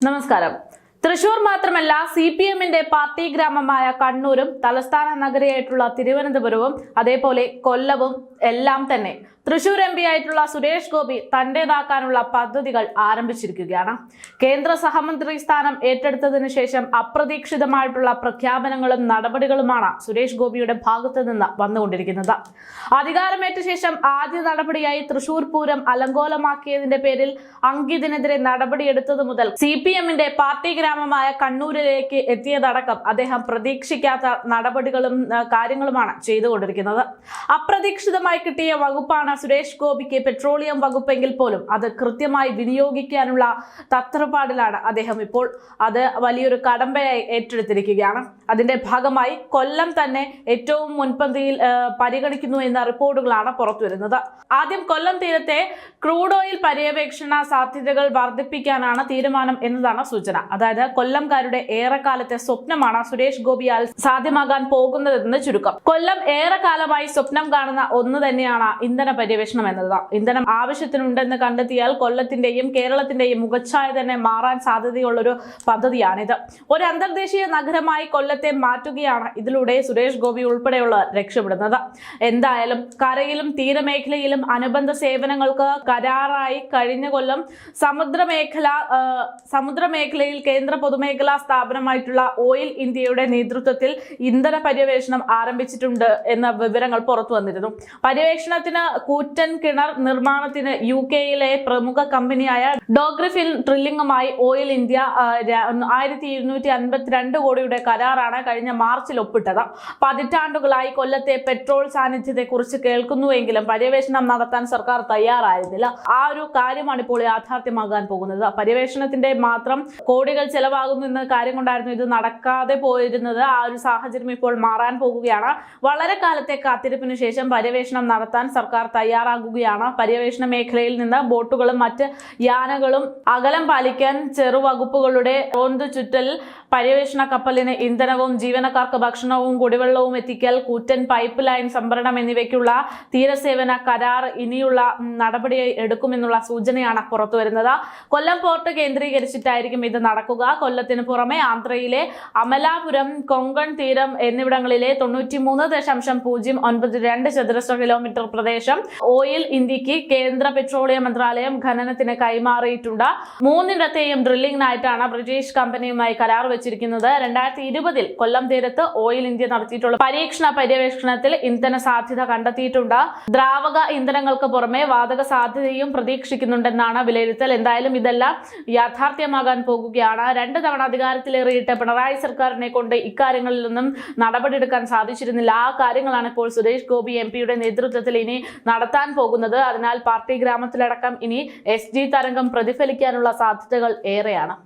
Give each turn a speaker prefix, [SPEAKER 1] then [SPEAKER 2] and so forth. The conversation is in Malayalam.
[SPEAKER 1] ನಮಸ್ಕಾರ തൃശൂർ മാത്രമല്ല സി പി എമ്മിന്റെ പാർട്ടി ഗ്രാമമായ കണ്ണൂരും തലസ്ഥാന നഗരിയായിട്ടുള്ള തിരുവനന്തപുരവും അതേപോലെ കൊല്ലവും എല്ലാം തന്നെ തൃശൂർ എം പി ആയിട്ടുള്ള സുരേഷ് ഗോപി തന്റേതാക്കാനുള്ള പദ്ധതികൾ ആരംഭിച്ചിരിക്കുകയാണ്. കേന്ദ്ര സഹമന്ത്രി സ്ഥാനം ഏറ്റെടുത്തതിന് ശേഷം അപ്രതീക്ഷിതമായിട്ടുള്ള പ്രഖ്യാപനങ്ങളും നടപടികളുമാണ് സുരേഷ് ഗോപിയുടെ ഭാഗത്ത് നിന്ന് വന്നുകൊണ്ടിരിക്കുന്നത്. അധികാരമേറ്റ ശേഷം ആദ്യ നടപടിയായി തൃശൂർ പൂരം അലങ്കോലമാക്കിയതിന്റെ പേരിൽ അങ്കിതിനെതിരെ നടപടിയെടുത്തത് മുതൽ സി പി എമ്മിന്റെ പാർട്ടി ഗ്രാമമായ കണ്ണൂരിലേക്ക് എത്തിയതടക്കം അദ്ദേഹം പ്രതീക്ഷിക്കാത്ത നടപടികളും കാര്യങ്ങളുമാണ് ചെയ്തുകൊണ്ടിരിക്കുന്നത്. അപ്രതീക്ഷിതമായി കിട്ടിയ വകുപ്പാണ് സുരേഷ് ഗോപിക്ക് പെട്രോളിയം വകുപ്പെങ്കിൽ പോലും അത് കൃത്യമായി വിനിയോഗിക്കാനുള്ള തത്രപ്പാടിലാണ് അദ്ദേഹം ഇപ്പോൾ. അത് വലിയൊരു കടമ്പയായി ഏറ്റെടുത്തിരിക്കുകയാണ്. അതിന്റെ ഭാഗമായി കൊല്ലം തന്നെ ഏറ്റവും മുൻപന്തിയിൽ പരിഗണിക്കുന്നു എന്ന റിപ്പോർട്ടുകളാണ് പുറത്തുവരുന്നത്. ആദ്യം കൊല്ലം തീരത്തെ ക്രൂഡ് ഓയിൽ പര്യവേക്ഷണ സാധ്യതകൾ വർദ്ധിപ്പിക്കാനാണ് തീരുമാനം എന്നതാണ് സൂചന. അതായത് കൊല്ലംകാരുടെ ഏറെക്കാലത്തെ സ്വപ്നമാണ് സുരേഷ് ഗോപിയാൽ സാധ്യമാകാൻ പോകുന്നതെന്ന് ചുരുക്കം. കൊല്ലം ഏറെക്കാലമായി സ്വപ്നം കാണുന്ന ഒന്ന് തന്നെയാണ് ഇന്ധന പര്യവേഷണം എന്നത്. ഇന്ധനം ആവശ്യത്തിനുണ്ടെന്ന് കണ്ടെത്തിയാൽ കൊല്ലത്തിന്റെയും കേരളത്തിന്റെയും മുഖച്ഛായ തന്നെ മാറാൻ സാധ്യതയുള്ളൊരു പദ്ധതിയാണിത്. ഒരു അന്തർദേശീയ നഗരമായി കൊല്ലത്തെ മാറ്റുകയാണ് ഇതിലൂടെ സുരേഷ് ഗോപി ഉൾപ്പെടെയുള്ള രക്ഷപ്പെടുന്നത്. എന്തായാലും കരയിലും തീരമേഖലയിലും അനുബന്ധ സേവനങ്ങൾക്ക് കരാറായി കഴിഞ്ഞ കൊല്ലം സമുദ്രമേഖല സമുദ്രമേഖലയിൽ കേന്ദ്ര പൊതുമേഖലാ സ്ഥാപനമായിട്ടുള്ള ഓയിൽ ഇന്ത്യയുടെ നേതൃത്വത്തിൽ ഇന്ധന പര്യവേഷണം ആരംഭിച്ചിട്ടുണ്ട് എന്ന വിവരങ്ങൾ പുറത്തു വന്നിരുന്നു. പര്യവേഷണത്തിന് കൂറ്റൻ കിണർ നിർമ്മാണത്തിന് യു കെയിലെ പ്രമുഖ കമ്പനിയായ ഡോഗ്രിഫിൽ ഡ്രില്ലിംഗുമായി ഓയിൽ ഇന്ത്യ ആയിരത്തി ഇരുന്നൂറ്റി അൻപത്തിരണ്ട് കോടിയുടെ കരാറാണ് കഴിഞ്ഞ മാർച്ചിൽ ഒപ്പിട്ടത്. പതിറ്റാണ്ടുകളായി കൊല്ലത്തെ പെട്രോൾ സാന്നിധ്യത്തെ കുറിച്ച് കേൾക്കുന്നുവെങ്കിലും പര്യവേഷണം നടത്താൻ സർക്കാർ തയ്യാറായിരുന്നില്ല. ആ ഒരു കാര്യമാണ് ഇപ്പോൾ യാഥാർത്ഥ്യമാകാൻ പോകുന്നത്. പര്യവേഷണത്തിന്റെ മാത്രം കോടികൾ ചെലവാകുന്നു എന്ന കാര്യം കൊണ്ടായിരുന്നു ഇത് നടക്കാതെ പോയിരുന്നത്. ആ ഒരു സാഹചര്യം ഇപ്പോൾ മാറാൻ പോകുകയാണ്. വളരെ കാലത്തെ കാത്തിരിപ്പിന് ശേഷം പര്യവേഷണം നടത്താൻ സർക്കാർ തയ്യാറാകുകയാണ്. പര്യവേഷണ മേഖലയിൽ നിന്ന് ബോട്ടുകളും മറ്റ് യാനകളും അകലം പാലിക്കാൻ ചെറുവകുപ്പുകളുടെ റോന്തു ചുറ്റൽ പര്യവേഷണ കപ്പലിന് ഇന്ധനവും ജീവനക്കാർക്ക് ഭക്ഷണവും കുടിവെള്ളവും എത്തിക്കൽ കൂറ്റൻ പൈപ്പ് ലൈൻ സംഭരണം എന്നിവയ്ക്കുള്ള തീരസേവന കരാർ ഇനിയുള്ള നടപടി എടുക്കുമെന്നുള്ള സൂചനയാണ് പുറത്തുവരുന്നത് കൊല്ലം പോർട്ട് കേന്ദ്രീകരിച്ചിട്ടായിരിക്കും ഇത് നടക്കുക. കൊല്ലത്തിന് പുറമെ ആന്ധ്രയിലെ അമലാപുരം കൊങ്കൺ തീരം എന്നിവിടങ്ങളിലെ തൊണ്ണൂറ്റിമൂന്ന് ചതുരശ്ര കിലോമീറ്റർ പ്രദേശം ഓയിൽ ഇന്ത്യയ്ക്ക് കേന്ദ്ര പെട്രോളിയം മന്ത്രാലയം ഖനനത്തിന് കൈമാറിയിട്ടുണ്ട്. മൂന്നിടത്തെയും ഡ്രില്ലിംഗിനായിട്ടാണ് ബ്രിട്ടീഷ് കമ്പനിയുമായി കരാർ വെച്ചിരിക്കുന്നത് രണ്ടായിരത്തി ഇരുപതിൽ കൊല്ലം തീരത്ത് ഓയിൽ ഇന്ത്യ നടത്തിയിട്ടുള്ള പരീക്ഷണ പര്യവേഷണത്തിൽ ഇന്ധന സാധ്യത കണ്ടെത്തിയിട്ടുണ്ട്. ദ്രാവക ഇന്ധനങ്ങൾക്ക് പുറമെ വാതക സാധ്യതയും പ്രതീക്ഷിക്കുന്നുണ്ടെന്നാണ് വിലയിരുത്തൽ. എന്തായാലും ഇതെല്ലാം യാഥാർത്ഥ്യമാകാൻ പോകുകയാണ്. രണ്ട് തവണ അധികാരത്തിലേറിയിട്ട് പിണറായി സർക്കാരിനെ കൊണ്ട് ഇക്കാര്യങ്ങളിലൊന്നും നടപടിയെടുക്കാൻ സാധിച്ചിരുന്നില്ല. ആ കാര്യങ്ങളാണ് ഇപ്പോൾ സുരേഷ് ഗോപി എം പിയുടെ നേതൃത്വത്തിൽ ഇനി നടത്താൻ പോകുന്നത്. അതിനാൽ പാർട്ടി ഗ്രാമത്തിലടക്കം ഇനി എസ് ജി തരംഗം പ്രതിഫലിക്കാനുള്ള സാധ്യതകൾ ഏറെയാണ്.